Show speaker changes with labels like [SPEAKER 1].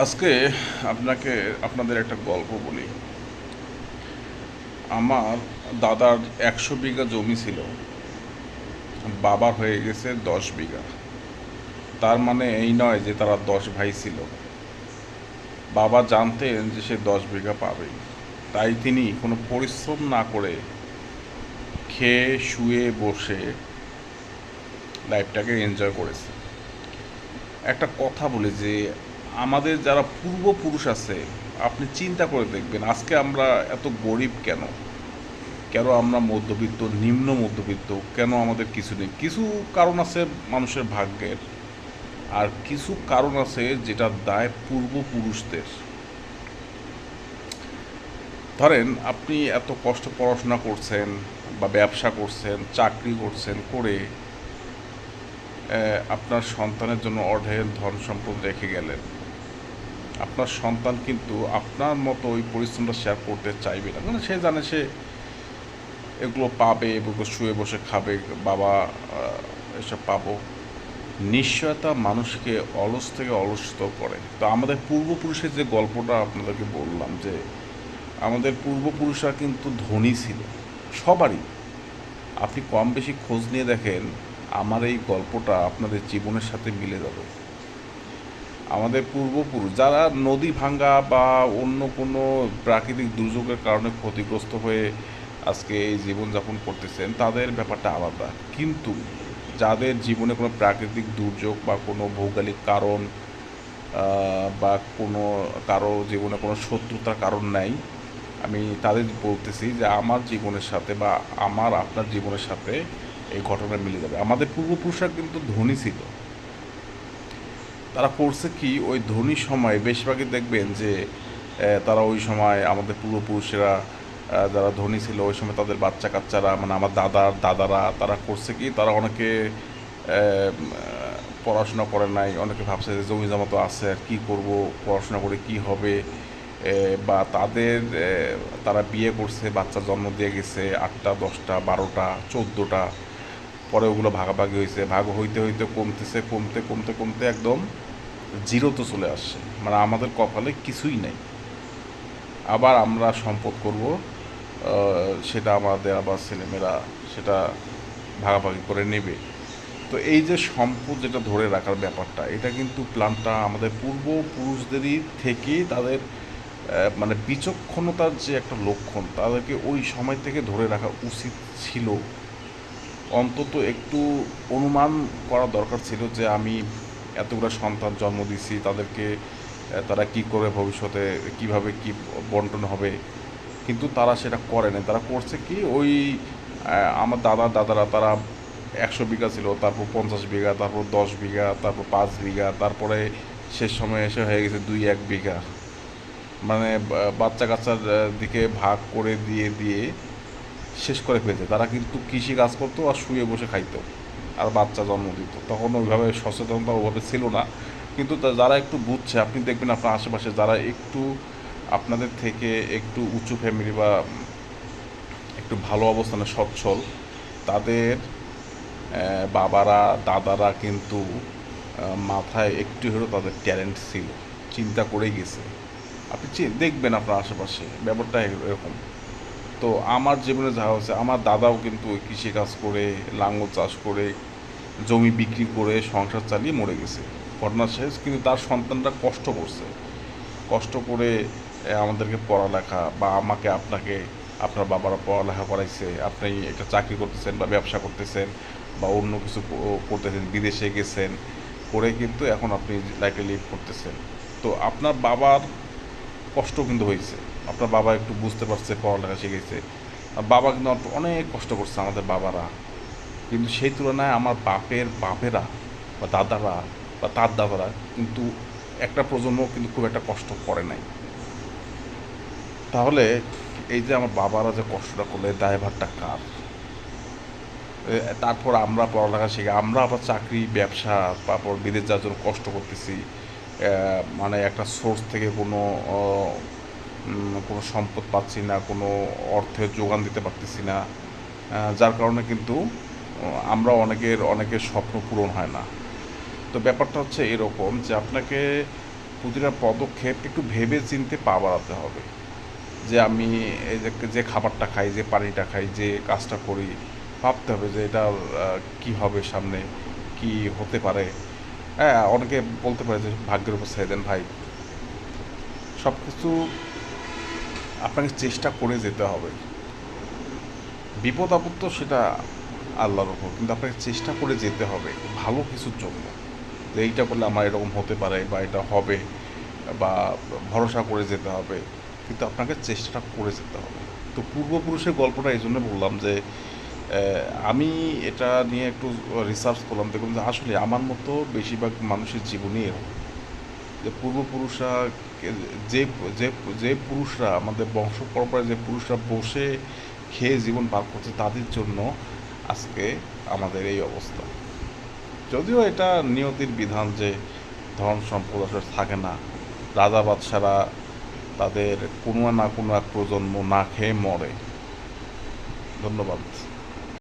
[SPEAKER 1] আজকে আপনাকে, আপনাদের একটা গল্প বলি। আমার দাদার একশো বিঘা জমি ছিল। বাবার হয়ে গেছে দশ বিঘা। তার মানে এই নয় যে তারা দশ ভাই ছিল। বাবা জানতেন যে সে দশ বিঘা পাবে। তাই তিনি কোনো পরিশ্রম না করে খেয়ে, শুয়ে, বসে লাইফটাকে এনজয় করেছে একটা কথা বলে যে আমাদের যারা পূর্বপুরুষ আছে, আপনি চিন্তা করে দেখবেন, আজকে আমরা এত গরিব কেন? কেন আমরা মধ্যবিত্ত, নিম্ন মধ্যবিত্ত? কেন আমাদের কিছু নেই? কিছু কারণ আছে মানুষের ভাগ্যের, আর কিছু কারণ আছে যেটা দায় পূর্বপুরুষদের। ধরেন, আপনি এত কষ্ট পড়াশোনা করছেন বা ব্যবসা করছেন, চাকরি করছেন করে আপনার সন্তানের জন্য অঢেল ধন সম্পদ রেখে গেলেন। আপনার সন্তান কিন্তু আপনার মতো ওই পরিশ্রমটা শেয়ার করতে চাইবে না। মানে সে জানে সে এগুলো পাবে, এগুলো শুয়ে বসে খাবে, বাবা এসব পাবো। নিশ্চয়তা মানুষকে অলস থেকে অলসিত করে। তো আমাদের পূর্বপুরুষের যে গল্পটা আপনাদেরকে বললাম যে, আমাদের পূর্বপুরুষরা কিন্তু ধনী ছিল, সবারই। আপনি কম বেশি খোঁজ নিয়ে দেখেন, আমার এই গল্পটা আপনাদের জীবনের সাথে মিলে যাবে। আমাদের পূর্বপুরুষ, যারা নদী ভাঙ্গা বা অন্য কোনো প্রাকৃতিক দুর্যোগের কারণে ক্ষতিগ্রস্ত হয়ে আজকে এই জীবনযাপন করতেছেন, তাদের ব্যাপারটা আলাদা। কিন্তু যাদের জীবনে কোনো প্রাকৃতিক দুর্যোগ বা কোনো ভৌগোলিক কারণ বা কোনো কারও জীবনে কোনো শত্রুতার কারণ নাই, আমি তাদের বলতেছি যে আমার জীবনের সাথে বা আমার আপনার জীবনের সাথে এই ঘটনা মিলে যাবে। আমাদের পূর্বপুরুষরা কিন্তু ধনী ছিল। তারা করছে কি? ওই ধনী সময় বেশিরভাগই দেখবেন যে তারা ওই সময় আমাদের পূর্বপুরুষেরা যারা ধনী ছিল, ওই সময় তাদের বাচ্চা কাচ্চারা মানে আমার দাদার দাদারা তারা করছে কি? তারা অনেকে পড়াশোনা করে নাই, অনেকে ভাবছে যে জমি জমা তো আছে, আর কী করব? পড়াশোনা করে কি হবে? বা তাদের তারা বিয়ে করছে বাচ্চা জন্ম দিয়ে গেছে, আটটা, দশটা, বারোটা, চোদ্দোটা। পরে ওগুলো ভাগাভাগি হয়েছে, ভাগ হইতে হইতে কমতেছে, কমতে কমতে কমতে একদম জিরোতে চলে আসছে। মানে আমাদের কপালে কিছুই নেই। আবার আমরা সম্পদ করব সেটা আমাদের আবার ছেলেমেয়েরা সেটা ভাগাভাগি করে নেবে। তো এই যে সম্পদ যেটা ধরে রাখার ব্যাপারটা, এটা কিন্তু প্ল্যানটা আমাদের পূর্বপুরুষদেরই থেকেই তাদের মানে বিচক্ষণতার যে একটা লক্ষণ, তাদেরকে ওই সময় থেকে ধরে রাখা উচিত ছিল। অন্তত একটু অনুমান করা দরকার ছিল যে আমি এতগুলো সন্তান জন্ম দিছি তাদেরকে তারা কি করে ভবিষ্যতে, কীভাবে কি বন্টন হবে? কিন্তু তারা সেটা করে না তারা করছে কি, ওই আমার দাদা, দাদারা তারা একশো বিঘা ছিল, তারপর পঞ্চাশ বিঘা, তারপর দশ বিঘা, তারপর পাঁচ বিঘা, তারপরে শেষ সময় এসে হয়ে গেছে দুই, এক বিঘা। মানে বাচ্চা কাচ্চার দিকে ভাগ করে দিয়ে দিয়ে শেষ করে ফেলেছে তারা কিন্তু কৃষি কাজ করতো আর শুয়ে বসে খাইতো আর বাচ্চা জন্ম দিত। তখন ওইভাবে সচেতনতা ওভাবে ছিল না। কিন্তু যারা একটু বুঝছে, আপনি দেখবেন আপনার আশেপাশে যারা একটু আপনাদের থেকে একটু উঁচু ফ্যামিলি বা একটু ভালো অবস্থানে সচ্ছল, তাদের বাবারা, দাদারা কিন্তু মাথায় একটু হলেও তাদের ট্যালেন্ট ছিল। চিন্তা করেই গেছে। আপনি দেখবেন আপনার আশেপাশে, ব্যাপারটা এরকম। তো আমার জীবনে যা হচ্ছে আমার দাদাও কিন্তু ওই কৃষিকাজ করে লাঙল চাষ করে, জমি বিক্রি করে, সংসার চালিয়ে মরে গেছে। ঘটনা শেষ, কিন্তু তার সন্তানরা কষ্ট করছে। কষ্ট করে আমাদেরকে পড়ালেখা বা আমাকে আপনাকে, আপনার বাবারা পড়ালেখা করাইছে, আপনি একটা চাকরি করতেছেন বা ব্যবসা করতেছেন বা অন্য কিছু করতেছেন, বিদেশে গেছেন, করে কিন্তু এখন আপনি লাইফে লিভ করতেছেন। তো আপনার বাবার কষ্ট কিন্তু হয়েছে। আপনার বাবা একটু বুঝতে পারছে, পড়ালেখা শিখেছে। বাবা কিন্তু অনেক- কষ্ট করছে আমাদের বাবারা। কিন্তু সেই তুলনায় আমার বাপের বাপেরা বা দাদারা বা তার দাদারা কিন্তু একটা প্রজন্ম কিন্তু খুব একটা কষ্ট করে নাই। তাহলে এই যে আমার বাবারা যে কষ্টটা করলে, দায়ভারটা কার? তারপর আমরা পড়ালেখা শিখে, আমরা আবার চাকরি, ব্যবসা, তারপর বিদেশ যাওয়ার জন্য কষ্ট করতেছি। মানে একটা সোর্স থেকে কোনো কোনো সম্পদ পাচ্ছি না, কোনো অর্থের যোগান দিতে পারতেছি না। যার কারণে কিন্তু আমরা অনেকের অনেকের স্বপ্ন পূরণ হয় না। তো ব্যাপারটা হচ্ছে এরকম যে আপনাকে প্রতিটা পদক্ষেপ একটু ভেবে চিনতে পা বাড়াতে হবে। যে আমি এই যে খাবারটা খাই, যে পানিটা খাই, যে কাজটা করি, ভাবতে হবে যে এটা কী হবে সামনে, কি হতে পারে। হ্যাঁ অনেকে বলতে পারে যে ভাগ্যের উপর ছেড়ে দেন ভাই। সব কিছু আপনাকে চেষ্টা করে যেতে হবে। বিপদ আপদ তো সেটা আল্লাহর উপর, কিন্তু আপনাকে চেষ্টা করে যেতে হবে ভালো কিছুর জন্য। যে এইটা করলে আমার এরকম হতে পারে বা এটা হবে বা ভরসা করে যেতে হবে, কিন্তু আপনাকে চেষ্টাটা করে যেতে হবে। তো পূর্বপুরুষের গল্পটা এই জন্য বললাম যে আমি এটা নিয়ে একটু রিসার্চ করলাম দেখুন যে আসলে আমার মতো বেশিরভাগ মানুষের জীবনই এরকম। যে পূর্বপুরুষরা যে যে যে পুরুষরা আমাদের বংশ পরম্পরায় যে পুরুষরা বসে খেয়ে জীবন পার করছে তাদের জন্য আজকে আমাদের এই অবস্থা। যদিও এটা নিয়তির বিধান যে ধন সম্পদ আসলে থাকে না। রাজা বাদশারা তাদের কোনো না কোনো এক প্রজন্ম না খেয়ে মরে। ধন্যবাদ।